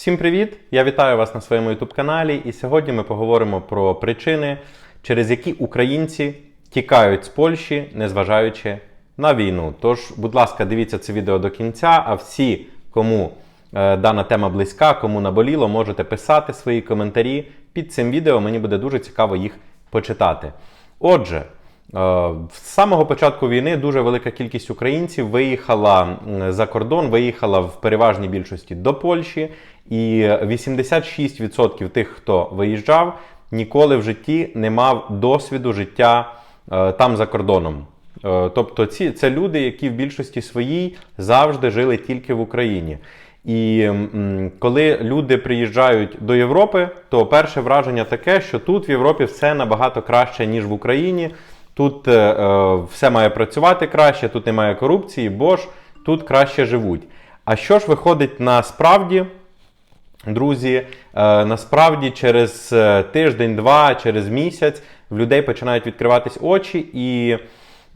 Всім привіт! Я вітаю вас на своєму youtube каналі і сьогодні ми поговоримо про причини, через які українці тікають з Польщі, незважаючи на війну. Тож, будь ласка, дивіться це відео до кінця, а всі, кому е, дана тема близька, кому наболіло, можете писати свої коментарі під цим відео. Мені буде дуже цікаво їх почитати. Отже, з самого початку війни дуже велика кількість українців виїхала за кордон, виїхала в переважній більшості до Польщі, і 86% тих, хто виїжджав, ніколи в житті не мав досвіду життя е, там за кордоном. Е, Тобто, ці це люди, які в більшості своїй завжди жили тільки в Україні. І коли люди приїжджають до Європи, то перше враження таке, що тут в Європі все набагато краще, ніж в Україні. Тут е, е, все має працювати краще, тут немає корупції, бо ж тут краще живуть. А що ж виходить насправді? Друзі, е, насправді через е, тиждень-два, через місяць в людей починають відкриватись очі і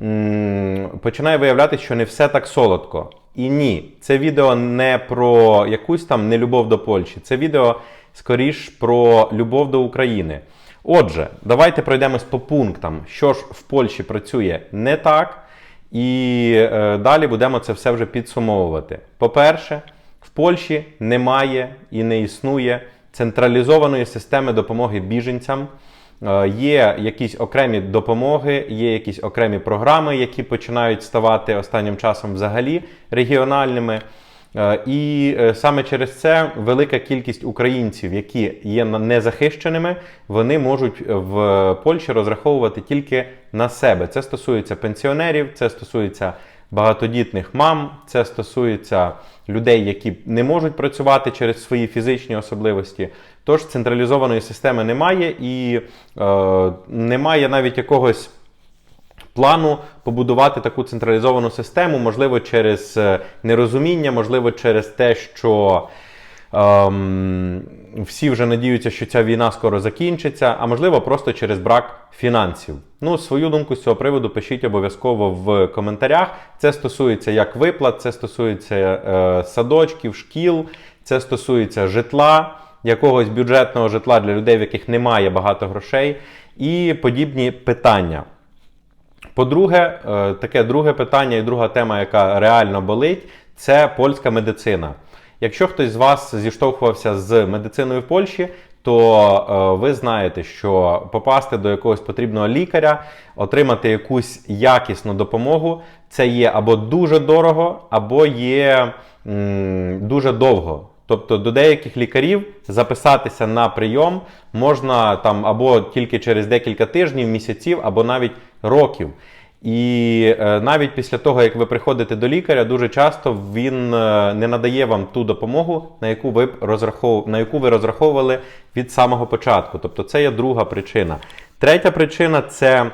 м, починає виявлятися, що не все так солодко. І ні, це відео не про якусь там нелюбов до Польщі, це відео скоріш про любов до України. Отже, давайте пройдемось по пунктам, що ж в Польщі працює не так, і е, далі будемо це все вже підсумовувати. По-перше, в Польщі немає і не існує централізованої системи допомоги біженцям. Е, Є якісь окремі допомоги, є якісь окремі програми, які починають ставати останнім часом взагалі регіональними. Е, І е, саме через це велика кількість українців, які є незахищеними, вони можуть в Польщі розраховувати тільки на себе. Це стосується пенсіонерів, це стосується багатодітних мам, це стосується людей, які не можуть працювати через свої фізичні особливості. Тож централізованої системи немає і е, немає навіть якогось плану побудувати таку централізовану систему, можливо, через е, нерозуміння, можливо, через те, що ем, всі вже надіються, що ця війна скоро закінчиться, а можливо, просто через брак фінансів. Ну, свою думку з цього приводу пишіть обов'язково в коментарях. Це стосується як виплат, це стосується е, садочків, шкіл, це стосується житла, якогось бюджетного житла для людей, в яких немає багато грошей, і подібні питання. По-друге, е, таке друге питання і друга тема, яка реально болить, це польська медицина. Якщо хтось з вас зіштовхувався з медициною в Польщі, то е, ви знаєте, що попасти до якогось потрібного лікаря, отримати якусь якісну допомогу, це є або дуже дорого, або є дуже довго. Тобто до деяких лікарів записатися на прийом можна там або тільки через декілька тижнів, місяців, або навіть років. І е, навіть після того, як ви приходите до лікаря, дуже часто він е, не надає вам ту допомогу, на яку ви розрахов... на яку ви розраховували від самого початку. Тобто це є друга причина. Третя причина це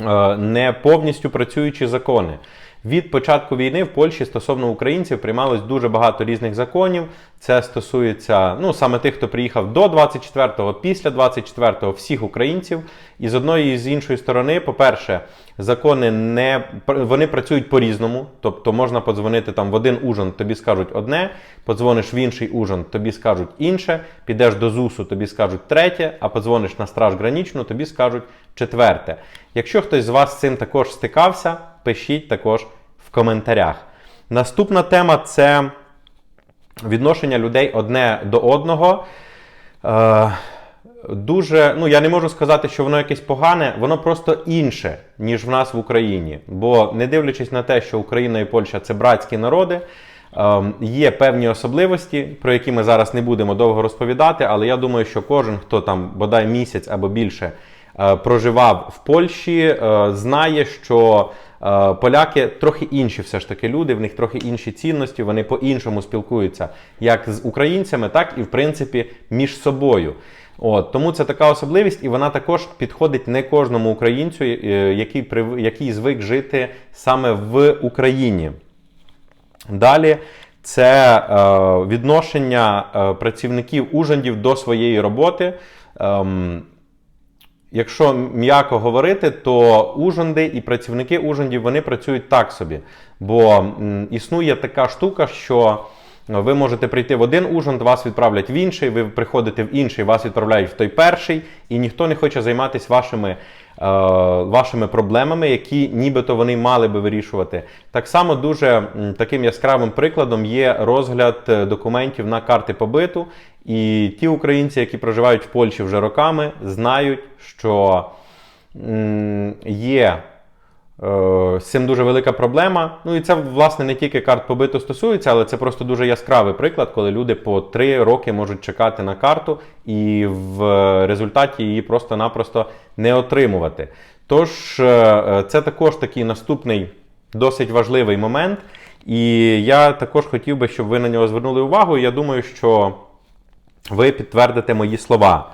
е, не повністю працюючі закони. Від початку війни в Польщі стосовно українців приймалось дуже багато різних законів. Це стосується ну саме тих, хто приїхав до 24-го, після 24-го, всіх українців. І з одної і з іншої сторони, по-перше, закони не вони працюють по-різному. Тобто можна подзвонити там в один ужин, тобі скажуть одне, подзвониш в інший ужин, тобі скажуть інше, підеш до ЗУСу, тобі скажуть третє, а подзвониш на страж гранічну, тобі скажуть четверте. Якщо хтось з вас з цим також стикався, пишіть також в коментарях. Наступна тема це відношення людей одне до одного. Е, дуже, ну я не можу сказати, що воно якесь погане, воно просто інше, ніж в нас в Україні. Бо не дивлячись на те, що Україна і Польща це братські народи, ем, є певні особливості, про які ми зараз не будемо довго розповідати, але я думаю, що кожен, хто там бодай місяць або більше е, проживав в Польщі, е, знає, що поляки трохи інші все ж таки люди, в них трохи інші цінності, вони по-іншому спілкуються як з українцями, так і в принципі між собою. От, тому це така особливість, і вона також підходить не кожному українцю, е, який, який звик жити саме в Україні. Далі це е, відношення е, працівників ужандів до своєї роботи. Ем, якщо м'яко говорити, то ужинди і працівники ужиндів вони працюють так собі. Бо існує така штука, що Ви можете прийти в один Ужгород, вас відправлять в інший, ви приходите в інший, вас відправляють в той перший, і ніхто не хоче займатися вашими, вашими проблемами, які нібито вони мали би вирішувати. Так само дуже таким яскравим прикладом є розгляд е, документів на карти побиту. І ті українці, які проживають в Польщі вже роками, знають, що є Е, З цим дуже велика проблема. Ну і це власне не тільки карт побиту стосується, але це просто дуже яскравий приклад, коли люди по три роки можуть чекати на карту і в результаті її просто-напросто не отримувати. Тож е, це також такий наступний досить важливий момент. І я також хотів би, щоб ви на нього звернули увагу. Я думаю, що ви підтвердите мої слова.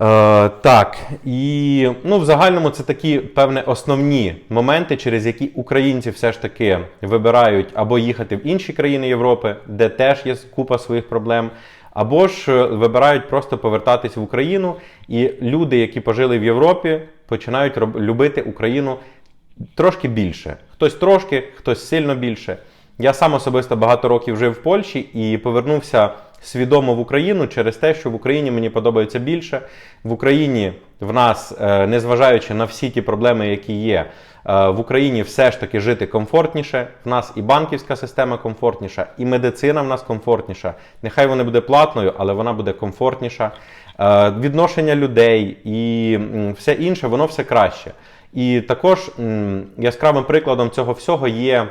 Е, так, і ну, в загальному це такі певне основні моменти, через які українці все ж таки вибирають або їхати в інші країни Європи, де теж є купа своїх проблем, або ж е, вибирають просто повертатись в Україну. І люди, які пожили в Європі, починають любити Україну трошки більше. Хтось трошки, хтось сильно більше. Я сам особисто багато років жив в Польщі і повернувся свідомо в Україну через те, що в Україні мені подобається більше. В Україні в нас, е, незважаючи на всі ті проблеми, які є, е, в Україні все ж таки жити комфортніше. В нас і банківська система комфортніша, і медицина в нас комфортніша. Нехай вона буде платною, але вона буде комфортніша. Е, Відношення людей і все інше, воно все краще. І також яскравим прикладом цього всього є.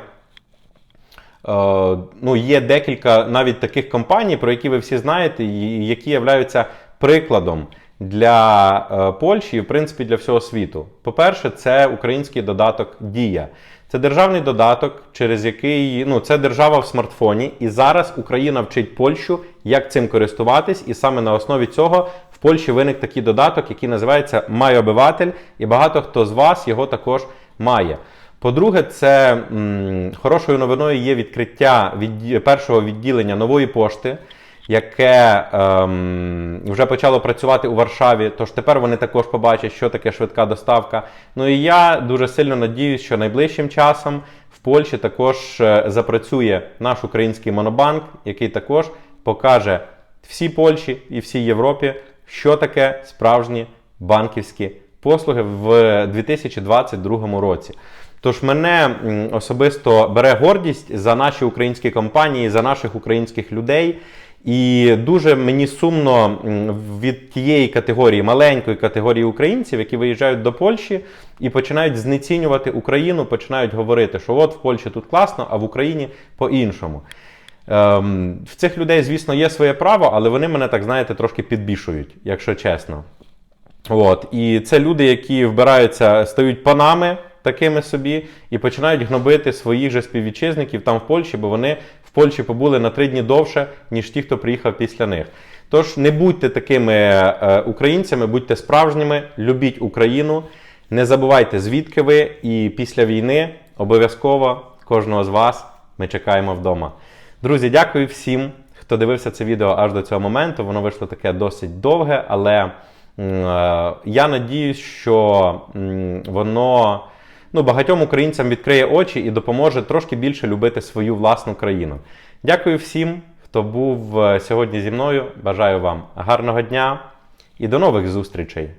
Е, ну, є декілька навіть таких компаній, про які ви всі знаєте, які являються прикладом для е, Польщі і, в принципі, для всього світу. По-перше, це український додаток Дія. Це державний додаток, через який ну, це держава в смартфоні, і зараз Україна вчить Польщу, як цим користуватись, і саме на основі цього в Польщі виник такий додаток, який називається «Май обиватель», і багато хто з вас його також має. По-друге, це м, хорошою новиною є відкриття від, першого відділення нової пошти, яке ем, вже почало працювати у Варшаві. Тож тепер вони також побачать, що таке швидка доставка. Ну і я дуже сильно надіюсь, що найближчим часом в Польщі також е, запрацює наш український монобанк, який також покаже всій Польщі і всій Європі, що таке справжні банківські послуги в 2022 році. Тож мене особисто бере гордість за наші українські компанії, за наших українських людей. І дуже мені сумно від тієї категорії, маленької категорії українців, які виїжджають до Польщі і починають знецінювати Україну, починають говорити, що от в Польщі тут класно, а в Україні по-іншому. Ем, в цих людей, звісно, є своє право, але вони мене так знаєте трошки підбішують, якщо чесно. От. І це люди, які вбираються, стають панами такими собі і починають гнобити своїх же співвітчизників там в Польщі, бо вони в Польщі побули на три дні довше, ніж ті, хто приїхав після них. Тож не будьте такими е, українцями, будьте справжніми, любіть Україну, не забувайте, звідки ви, і після війни обов'язково кожного з вас ми чекаємо вдома. Друзі, дякую всім, хто дивився це відео аж до цього моменту. Воно вийшло таке досить довге, але е, я надіюсь, що воно ну, багатьом українцям відкриє очі і допоможе трошки більше любити свою власну країну. Дякую всім, хто був е, сьогодні зі мною. Бажаю вам гарного дня і до нових зустрічей!